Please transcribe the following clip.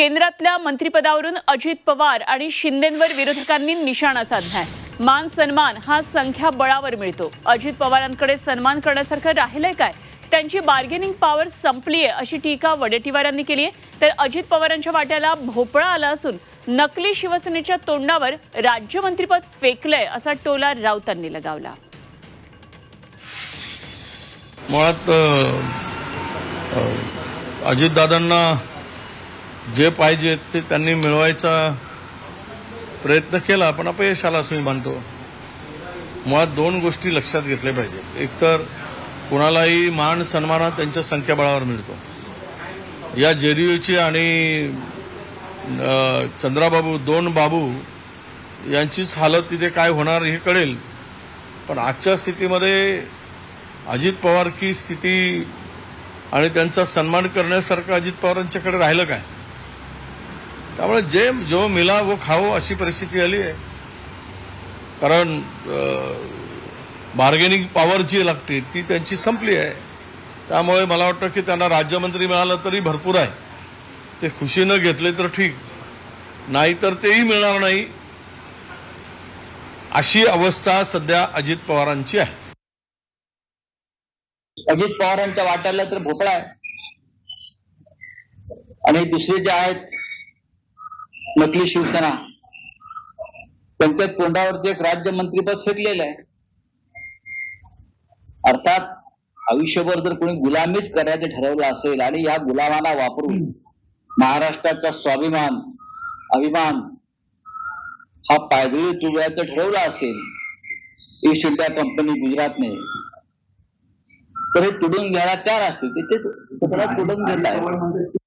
केंद्रातल्या मंत्रिपदावरून अजित पवार आणि शिंदेंवर विरोधकांनी निशाणा साधलाय. मान सन्मान हा संख्या बळावर मिळतो. अजित पवारांकडे सन्मान करण्यासारखं राहिलंय काय? त्यांची बार्गेनिंग पॉवर संपली आहे अशी टीका वडेट्टीवारांनी केली आहे तर अजित पवारांच्या वाट्याला भोपळा आला असून नकली शिवसेनेच्या तोंडावर राज्यमंत्रीपद फेकलंय असा टोला राऊतांनी लगावला. मुळात अजितदादांना जे पाहिजे ते त्यांनी मिळवायचा प्रयत्न केला पण अपयश आला असं मी मानतो मुळात दोन गोष्टी लक्षात घेतल्या पाहिजेत. एकतर कुणालाही मान सन्मान हा त्यांच्या संख्याबळावर मिळतो. या जेडीयूची आणि चंद्राबाबू दोन बाबू यांचीच हालत तिथे काय होणार हे कळेल. पण आजच्या स्थितीमध्ये अजित पवार की स्थिती आणि त्यांचा सन्मान करण्यासारखं अजित पवारांच्याकडे राहिलं काय? त्यामुळे जे जो मिला वो खाओ अशी परिस्थिती आली आहे. कारण बार्गेनिंग पॉवर जी लागते ती त्यांची संपली आहे. त्यामुळे मला वाटतं की त्यांना राज्यमंत्री मिळालं तरी भरपूर आहे. ते खुशीनं घेतले तर ठीक. नाहीतर तेही मिळणार नाही. अशी अवस्था सध्या अजित पवारांची आहे. अजित पवारांच्या वाट्याला तर भोपळा आहे. आणि दुसरे जे आहेत मधली शिवसेना त्यांच्या तोंडावरती एक राज्यमंत्रीपद फेकलेलं आहे अर्थात आयुष्यभर जर कोणी गुलामीच करायचं ठरवलं असेल आणि या गुलामाला वापरून महाराष्ट्राचा स्वाभिमान अभिमान हा पायदळी तुझ्याचं ठरवला असेल ईस्ट इंडिया कंपनी गुजरातने तर हे तुडून घ्यायला तयार असतील तुडून घेतला